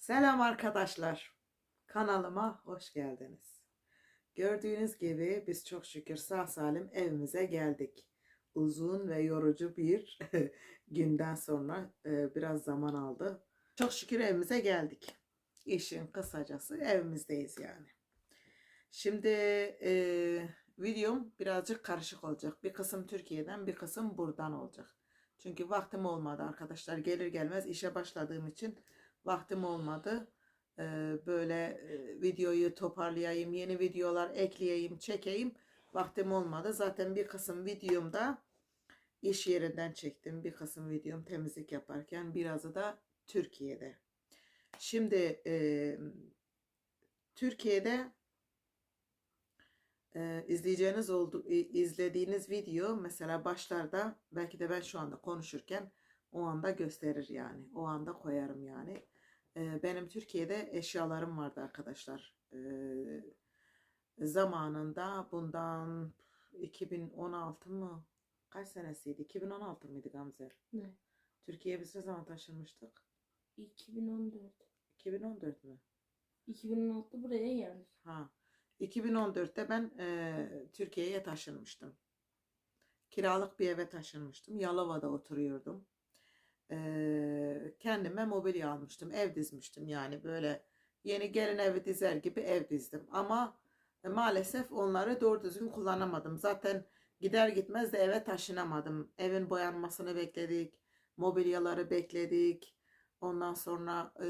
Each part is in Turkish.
Selam arkadaşlar. Kanalıma hoş geldiniz. Gördüğünüz gibi biz çok şükür sağ salim evimize geldik. Uzun ve yorucu bir günden sonra e, biraz zaman aldı. Çok şükür evimize geldik. İşin kısacası evimizdeyiz yani. Şimdi e, videom birazcık karışık olacak. Bir kısım Türkiye'den bir kısım buradan olacak. Çünkü vaktim olmadı arkadaşlar. Gelir gelmez işe başladığım için vaktim olmadı. Böyle e, videoyu toparlayayım, yeni videolar ekleyeyim, çekeyim. Vaktim olmadı. Zaten bir kısım videomda iş yerinden çektim. Bir kısım videom temizlik yaparken birazı da Türkiye'de. Şimdi e, Türkiye'de e, izleyeceğiniz oldu, i- izlediğiniz video mesela başlarda belki de ben şu anda konuşurken o anda gösterir yani. O anda koyarım yani. E, benim Türkiye'de eşyalarım vardı arkadaşlar. E, zamanında bundan 2016 mı? Kaç senesiydi? 2016 mıydı Gamze? Ne? Türkiye'ye biz ne zaman taşınmıştık? 2014. 2014 mü? 2016 buraya geldik. Ha. 2014'te ben e, Türkiye'ye taşınmıştım. Kiralık bir eve taşınmıştım. Yalova'da oturuyordum. Kendime mobilya almıştım. Ev dizmiştim yani böyle yeni gelin evi dizer gibi ev dizdim. Ama e, maalesef onları doğru düzgün kullanamadım. Zaten gider gitmez de eve taşınamadım. Evin boyanmasını bekledik. Mobilyaları bekledik. Ondan sonra e,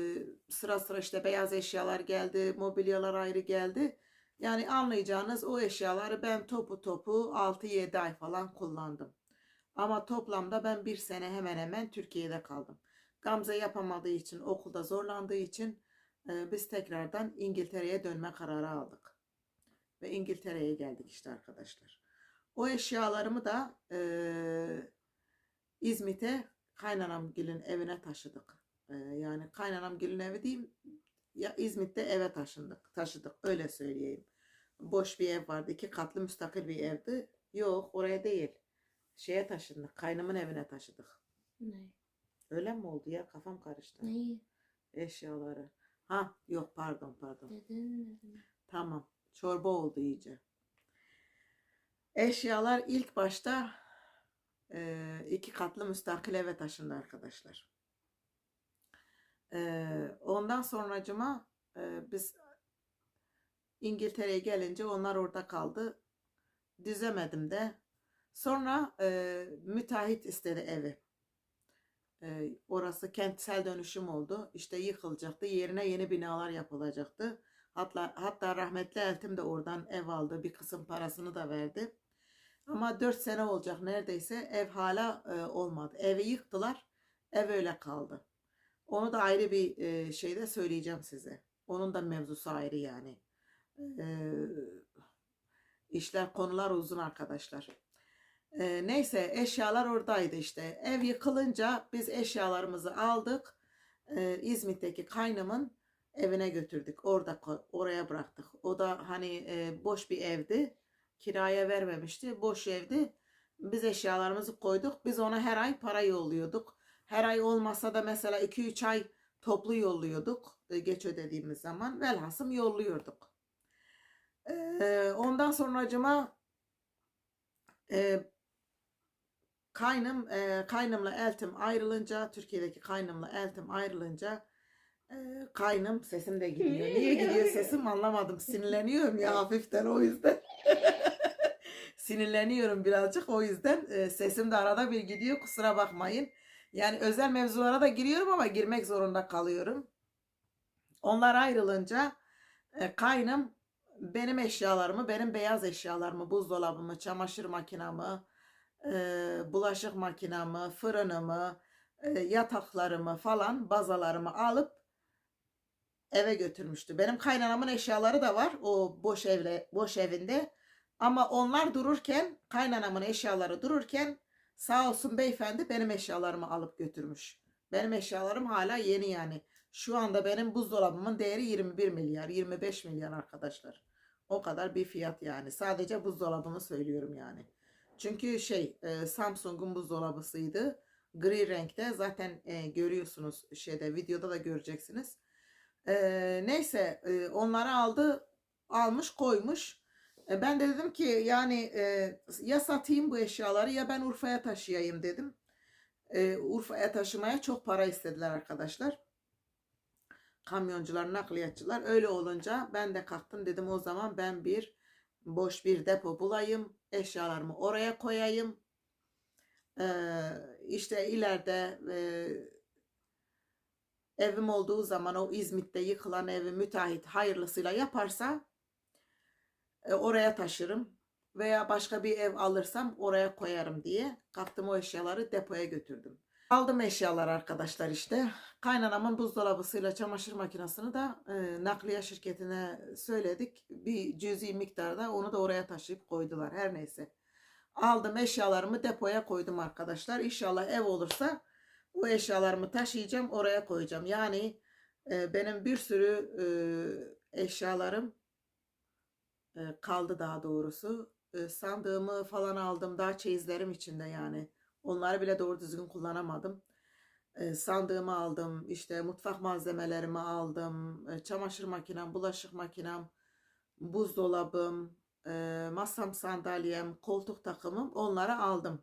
sıra sıra işte beyaz eşyalar geldi, mobilyalar ayrı geldi. Yani anlayacağınız o eşyaları ben topu topu 6-7 ay falan kullandım. Ama toplamda ben bir sene hemen hemen Türkiye'de kaldım. Gamze yapamadığı için, okulda zorlandığı için e, biz tekrardan İngiltere'ye dönme kararı aldık. Ve İngiltere'ye geldik işte arkadaşlar. O eşyalarımı da e, İzmit'e kaynanamgilin evine taşıdık. E, yani kaynanamgilin evi diyeyim ya İzmit'te eve taşındık, taşıdık öyle söyleyeyim. Boş bir ev vardı, iki katlı müstakil bir evdi. Yok oraya değil. Şeye taşındık, kaynımın evine taşıdık. Ne? Öyle mi oldu ya? Kafam karıştı. Neyi? Eşyaları. Ha yok pardon pardon. Dedin dedim. Tamam. Çorba oldu iyice. Eşyalar ilk başta e, iki katlı müstakil eve taşındı arkadaşlar. E, ondan sonracıma e, biz İngiltere'ye gelince onlar orada kaldı. Dizemedim de. Sonra e, müteahhit istedi evi. E, orası kentsel dönüşüm oldu. İşte yıkılacaktı. Yerine yeni binalar yapılacaktı. Hatta, hatta rahmetli Eltim de oradan ev aldı. Bir kısım parasını da verdi. Ama 4 sene olacak neredeyse ev hala e, olmadı. Evi yıktılar. Ev öyle kaldı. Onu da ayrı bir e, şeyde söyleyeceğim size. Onun da mevzusu ayrı yani. E, işler konular uzun arkadaşlar. E, neyse eşyalar oradaydı işte. Ev yıkılınca biz eşyalarımızı aldık. E, İzmit'teki kaynımın evine götürdük. Orada oraya bıraktık. O da hani e, boş bir evdi. Kiraya vermemişti. Boş evdi. Biz eşyalarımızı koyduk. Biz ona her ay para yolluyorduk. Her ay olmasa da mesela 2-3 ay toplu yolluyorduk. e, Geç ödediğimiz zaman. Velhasım yolluyorduk. E, ondan sonracıma e, kaynım e, kaynımla eltim ayrılınca Türkiye'deki kaynımla eltim ayrılınca e, kaynım sesim de gidiyor. Niye gidiyor sesim anlamadım. Sinirleniyorum ya hafiften o yüzden. Sinirleniyorum birazcık o yüzden e, sesim de arada bir gidiyor kusura bakmayın. Yani özel mevzulara da giriyorum ama girmek zorunda kalıyorum. Onlar ayrılınca e, kaynım benim eşyalarımı, benim beyaz eşyalarımı, buzdolabımı, çamaşır makinamı, bulaşık makinamı, fırınımı, yataklarımı falan bazalarımı alıp eve götürmüştü. Benim kaynanamın eşyaları da var o boş evle boş evinde. Ama onlar dururken kaynanamın eşyaları dururken sağ olsun beyefendi benim eşyalarımı alıp götürmüş. Benim eşyalarım hala yeni yani. Şu anda benim buzdolabımın değeri 21 milyar, 25 milyar arkadaşlar. O kadar bir fiyat yani. Sadece buzdolabımı söylüyorum yani. Çünkü şey e, Samsung'un buzdolabısıydı. Gri renkte zaten e, görüyorsunuz şeyde videoda da göreceksiniz. Ee, neyse e, onları aldı almış koymuş. E, ben de dedim ki yani e, ya satayım bu eşyaları ya ben Urfa'ya taşıyayım dedim. E, Urfa'ya taşımaya çok para istediler arkadaşlar. Kamyoncular, nakliyatçılar. Öyle olunca ben de kalktım dedim o zaman ben bir boş bir depo bulayım. Eşyalarımı oraya koyayım. Ee, işte ileride e, evim olduğu zaman o İzmit'te yıkılan evi müteahhit hayırlısıyla yaparsa e, oraya taşırım veya başka bir ev alırsam oraya koyarım diye kalktım o eşyaları depoya götürdüm. Aldım eşyalar arkadaşlar işte. Kaynanamın buzdolabısıyla çamaşır makinesini de e, nakliye şirketine söyledik. Bir cüzi miktarda onu da oraya taşıyıp koydular her neyse. Aldım eşyalarımı depoya koydum arkadaşlar. İnşallah ev olursa bu eşyalarımı taşıyacağım oraya koyacağım. Yani e, benim bir sürü e, eşyalarım e, kaldı daha doğrusu. E, sandığımı falan aldım daha çeyizlerim içinde yani. Onları bile doğru düzgün kullanamadım. E, sandığımı aldım, işte mutfak malzemelerimi aldım, e, çamaşır makinem, bulaşık makinem, buzdolabım, e, masam, sandalyem, koltuk takımım onları aldım.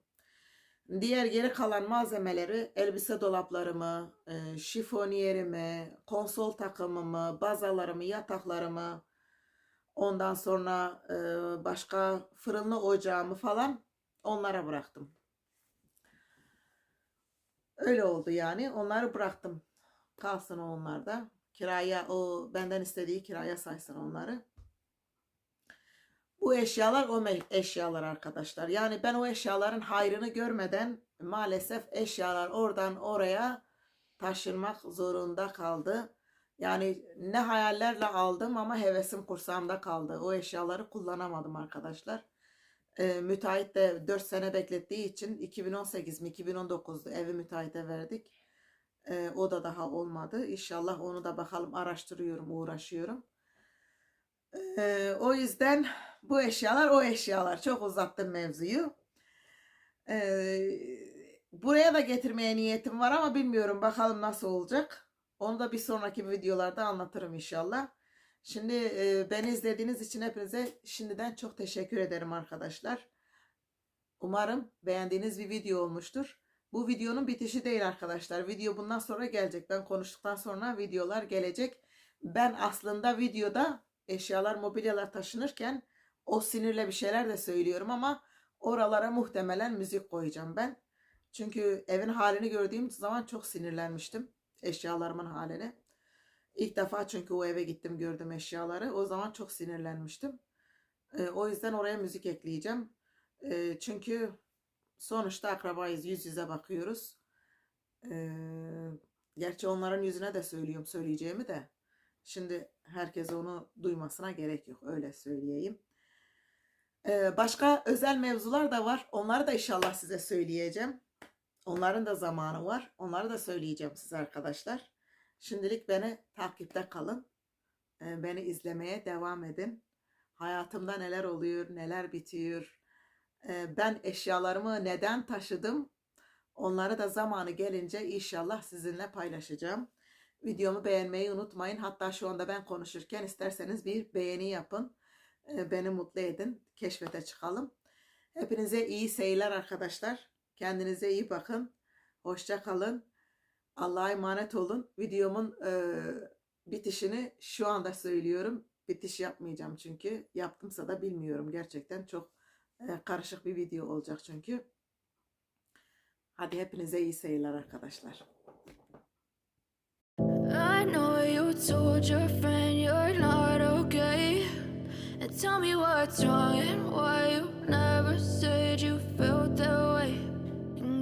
Diğer geri kalan malzemeleri elbise dolaplarımı, e, şifonierimi, konsol takımımı, bazalarımı, yataklarımı, ondan sonra e, başka fırınlı ocağımı falan onlara bıraktım. Öyle oldu yani. Onları bıraktım. Kalsın onlar da. Kiraya o benden istediği kiraya saysın onları. Bu eşyalar o eşyalar arkadaşlar. Yani ben o eşyaların hayrını görmeden maalesef eşyalar oradan oraya taşınmak zorunda kaldı. Yani ne hayallerle aldım ama hevesim kursağımda kaldı. O eşyaları kullanamadım arkadaşlar. Ee, müteahhit de 4 sene beklettiği için 2018 mi 2019'da evi müteahhite verdik. Ee, o da daha olmadı. İnşallah onu da bakalım araştırıyorum, uğraşıyorum. Ee, o yüzden bu eşyalar o eşyalar. Çok uzattım mevzuyu. Ee, buraya da getirmeye niyetim var ama bilmiyorum bakalım nasıl olacak. Onu da bir sonraki videolarda anlatırım inşallah. Şimdi e, beni izlediğiniz için hepinize şimdiden çok teşekkür ederim arkadaşlar. Umarım beğendiğiniz bir video olmuştur. Bu videonun bitişi değil arkadaşlar. Video bundan sonra gelecek. Ben konuştuktan sonra videolar gelecek. Ben aslında videoda eşyalar, mobilyalar taşınırken o sinirle bir şeyler de söylüyorum ama oralara muhtemelen müzik koyacağım ben. Çünkü evin halini gördüğüm zaman çok sinirlenmiştim. Eşyalarımın haline. İlk defa çünkü o eve gittim gördüm eşyaları. O zaman çok sinirlenmiştim. Ee, o yüzden oraya müzik ekleyeceğim. Ee, çünkü sonuçta akrabayız. Yüz yüze bakıyoruz. Ee, gerçi onların yüzüne de söylüyorum söyleyeceğimi de. Şimdi herkes onu duymasına gerek yok. Öyle söyleyeyim. Başka özel mevzular da var. Onları da inşallah size söyleyeceğim. Onların da zamanı var. Onları da söyleyeceğim size arkadaşlar. Şimdilik beni takipte kalın. Ee, Beni izlemeye devam edin. Hayatımda neler oluyor, neler bitiyor. Ee, Ben eşyalarımı neden taşıdım? Onları da zamanı gelince inşallah sizinle paylaşacağım. Videomu beğenmeyi unutmayın. Hatta şu anda ben konuşurken isterseniz bir beğeni yapın. Ee, Beni mutlu edin. Keşfete çıkalım. Hepinize iyi seyirler arkadaşlar. Kendinize iyi bakın. Hoşça kalın. Allah'a emanet olun. Videomun e, bitişini şu anda söylüyorum. Bitiş yapmayacağım çünkü. Yaptımsa da bilmiyorum. Gerçekten çok e, karışık bir video olacak çünkü. Hadi hepinize iyi seyirler arkadaşlar. I know you told your friend you're not okay. And tell me what's wrong and why you never said you felt that way.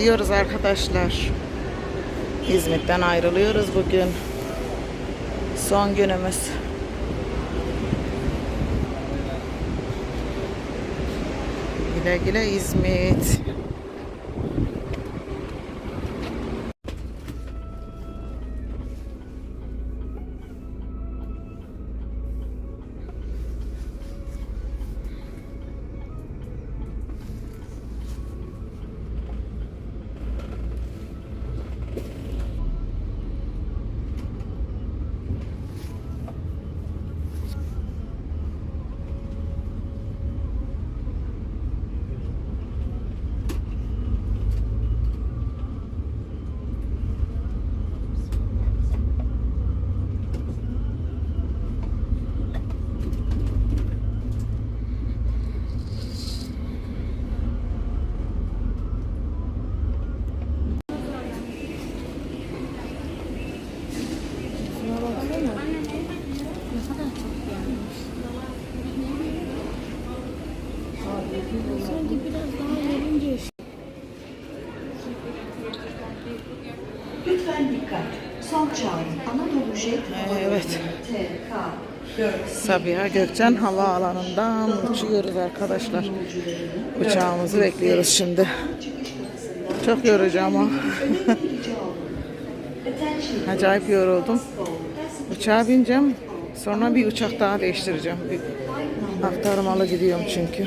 gidiyoruz arkadaşlar. İzmit'ten ayrılıyoruz bugün. Son günümüz. Güle güle İzmit. Sabiha Gökçen Havaalanı'ndan uçuyoruz arkadaşlar. Uçağımızı bekliyoruz şimdi. Çok yorucu ama. Acayip yoruldum. Uçağa bineceğim. Sonra bir uçak daha değiştireceğim. Bir aktarmalı gidiyorum çünkü.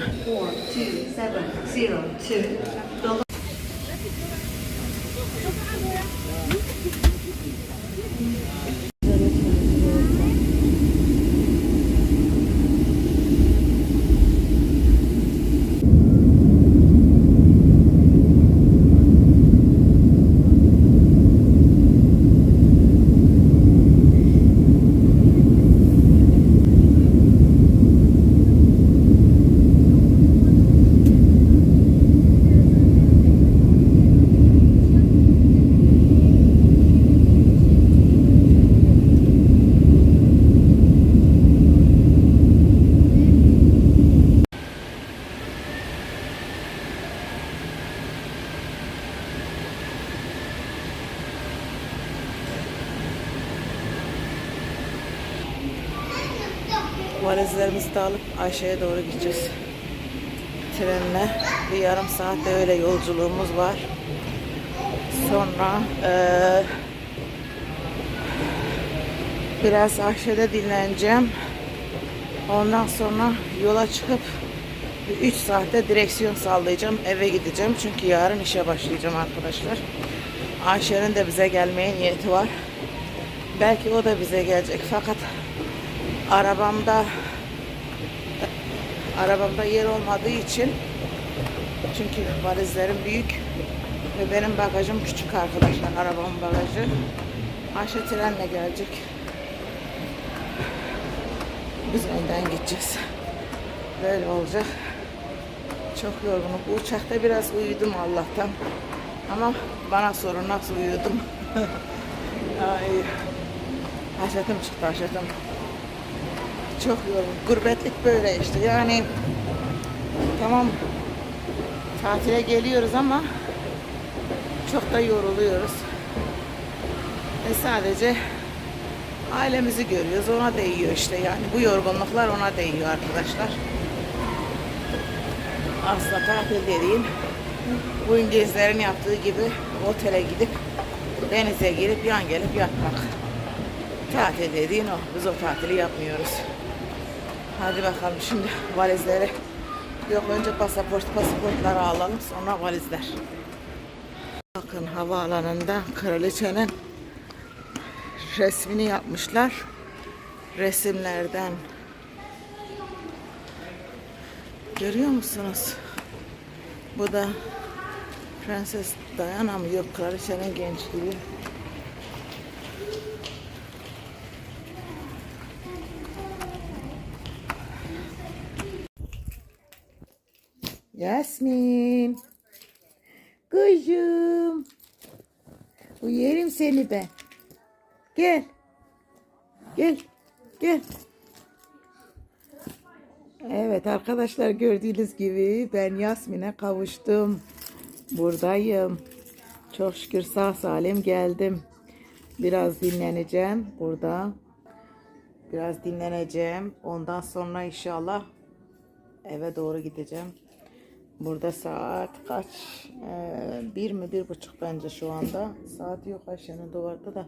De alıp Ayşe'ye doğru gideceğiz. Trenle bir yarım saat de öyle yolculuğumuz var. Sonra eee, biraz Ayşe'de dinleneceğim. Ondan sonra yola çıkıp 3 saatte direksiyon sallayacağım. Eve gideceğim. Çünkü yarın işe başlayacağım arkadaşlar. Ayşe'nin de bize gelmeye niyeti var. Belki o da bize gelecek. Fakat arabamda arabamda yer olmadığı için çünkü valizlerim büyük ve benim bagajım küçük arkadaşlar. Arabamın bagajı. Ayşe trenle gelecek. Biz önden gideceğiz. Böyle olacak. Çok yorgunum. Bu uçakta biraz uyudum Allah'tan. Ama bana sorun nasıl uyudum. Ay. Haşetim çıktı haşetim. Çok yorgun. Gurbetlik böyle işte. Yani tamam tatile geliyoruz ama çok da yoruluyoruz. E sadece ailemizi görüyoruz. Ona değiyor işte yani. Bu yorgunluklar ona değiyor arkadaşlar. Aslında tatil dediğin bu İngilizlerin yaptığı gibi otele gidip denize girip yan gelip yatmak. Tatil dediğin o. Biz o tatili yapmıyoruz. Hadi bakalım şimdi valizleri yok önce pasaport pasaportları alalım sonra valizler. Bakın havaalanında kraliçenin resmini yapmışlar. Resimlerden görüyor musunuz? Bu da Prenses Diana mı? Yok kraliçenin gençliği. Yasmin. Kızım. Uyarım seni ben. Gel. Gel. Gel. Evet arkadaşlar gördüğünüz gibi ben Yasmin'e kavuştum. Buradayım. Çok şükür sağ salim geldim. Biraz dinleneceğim burada. Biraz dinleneceğim. Ondan sonra inşallah eve doğru gideceğim. Burada saat kaç? Ee, bir mi bir buçuk bence şu anda. Saat yok Ayşe'nin duvarda da.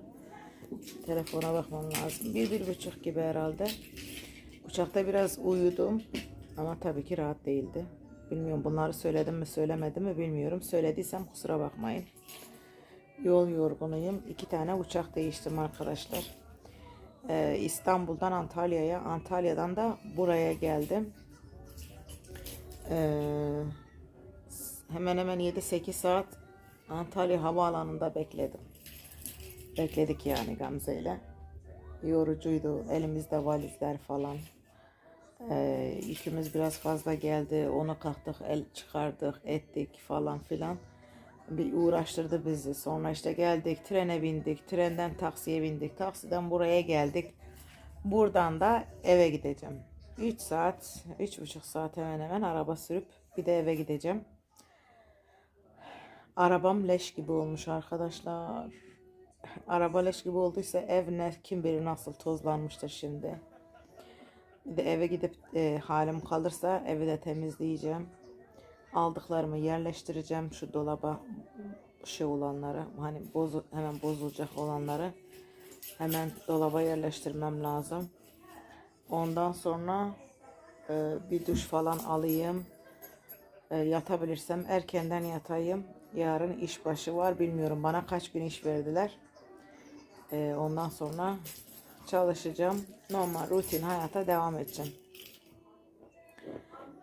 Telefona bakmam lazım. Bir bir buçuk gibi herhalde. Uçakta biraz uyudum. Ama tabii ki rahat değildi. Bilmiyorum bunları söyledim mi söylemedim mi bilmiyorum. Söylediysem kusura bakmayın. Yol yorgunuyum. İki tane uçak değiştim arkadaşlar. Ee, İstanbul'dan Antalya'ya, Antalya'dan da buraya geldim. Ee, hemen hemen 7-8 saat Antalya Havaalanı'nda bekledim. Bekledik yani Gamze ile. Yorucuydu. Elimizde valizler falan. Ee, yükümüz biraz fazla geldi. Onu kalktık, el çıkardık, ettik falan filan. Bir uğraştırdı bizi. Sonra işte geldik, trene bindik. Trenden taksiye bindik. Taksiden buraya geldik. Buradan da eve gideceğim. 3 saat, 3,5 saat hemen hemen araba sürüp bir de eve gideceğim. Arabam leş gibi olmuş arkadaşlar. Araba leş gibi olduysa ev ne kim bilir nasıl tozlanmıştır şimdi. Bir de eve gidip e, halim kalırsa evi de temizleyeceğim. Aldıklarımı yerleştireceğim şu dolaba şey olanları hani bozu, hemen bozulacak olanları hemen dolaba yerleştirmem lazım. Ondan sonra e, bir duş falan alayım. E, yatabilirsem erkenden yatayım. Yarın işbaşı var. Bilmiyorum bana kaç gün iş verdiler. E, ondan sonra çalışacağım. Normal rutin hayata devam edeceğim.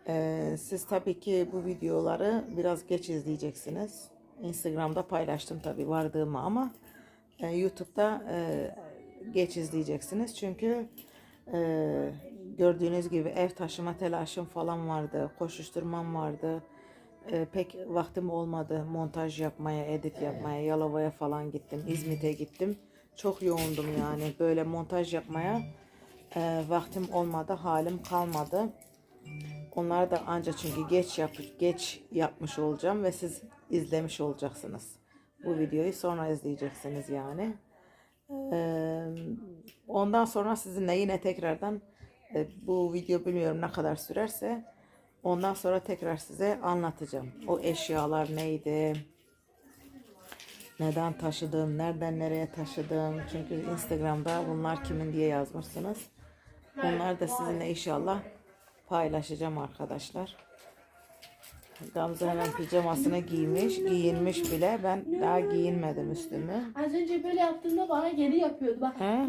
E, siz tabii ki bu videoları biraz geç izleyeceksiniz. Instagram'da paylaştım tabii vardığımı ama YouTube'da geç izleyeceksiniz. Çünkü gördüğünüz gibi ev taşıma telaşım falan vardı. Koşuşturmam vardı. Ee, pek vaktim olmadı montaj yapmaya, edit yapmaya. Yalova'ya falan gittim. İzmit'e gittim. Çok yoğundum yani. Böyle montaj yapmaya e, vaktim olmadı. Halim kalmadı. Onları da ancak çünkü geç yap geç yapmış olacağım ve siz izlemiş olacaksınız. Bu videoyu sonra izleyeceksiniz yani. Ee, ondan sonra sizinle yine tekrardan E, bu video bilmiyorum ne kadar sürerse ondan sonra tekrar size anlatacağım. O eşyalar neydi? Neden taşıdım? Nereden nereye taşıdım? Çünkü Instagram'da bunlar kimin diye yazmışsınız. Bunları da sizinle inşallah paylaşacağım arkadaşlar. Gamze hemen pijamasını giymiş, giyinmiş bile. Ben daha giyinmedim üstümü. Az önce böyle yaptığında bana geri yapıyordu. Bak. He?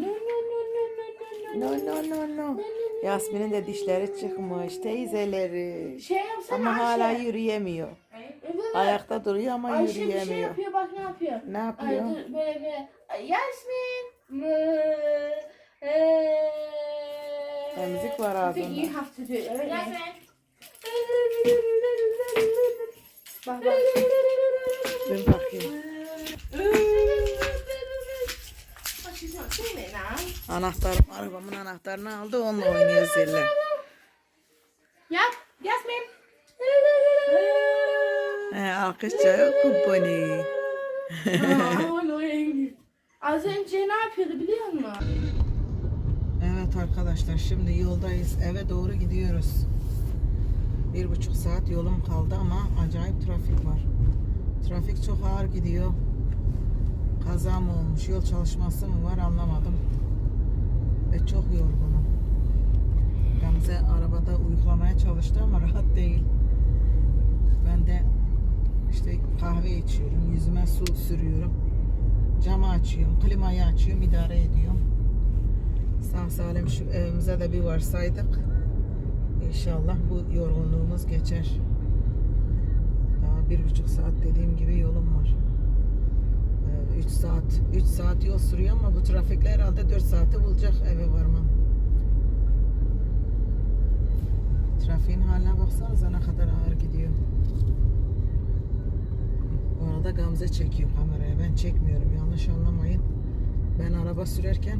No no no no. Yasmin'in de dişleri çıkmış, teyzeleri. Şey yapsana Ama Ayşe. hala yürüyemiyor. Evet. Ayakta duruyor ama Ayşe bir şey yürüyemiyor. yapıyor bak ne yapıyor. Ne Ay, yapıyor? dur, böyle böyle. Ay, Yasmin. Ya, müzik var ağzında. You have to do it. Evet. Yasmin. Bak bak. Dur bakayım. Bak she's not doing it now. Anahtarım, arabamın anahtarını aldı, onunla oynuyor zille. Yap. Yasmin. He, alkışça annoying. Az önce ne yapıyordu biliyor musun? Evet arkadaşlar şimdi yoldayız. Eve doğru gidiyoruz. Bir buçuk saat yolum kaldı ama acayip trafik var. Trafik çok ağır gidiyor. Kaza mı olmuş, yol çalışması mı var anlamadım. Ve çok yorgunum. Gamze arabada uyuklamaya çalıştı ama rahat değil. Ben de işte kahve içiyorum, yüzüme su sürüyorum. Camı açıyorum, klimayı açıyorum, idare ediyorum. Sağ salim şu evimize de bir varsaydık. İnşallah bu yorgunluğumuz geçer. Daha bir buçuk saat dediğim gibi yolum var. 3 saat, 3 saat yol sürüyor ama bu trafikle herhalde 4 saati bulacak eve varmam. Trafiğin haline baksanıza ne kadar ağır gidiyor. Bu arada Gamze çekiyor kameraya. Ben çekmiyorum. Yanlış anlamayın. Ben araba sürerken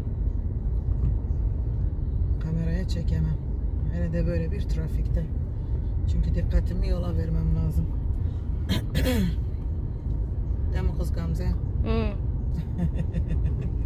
kameraya çekemem. Hele de böyle bir trafikte. Çünkü dikkatimi yola vermem lazım. Değil mi kız Gamze? 嗯。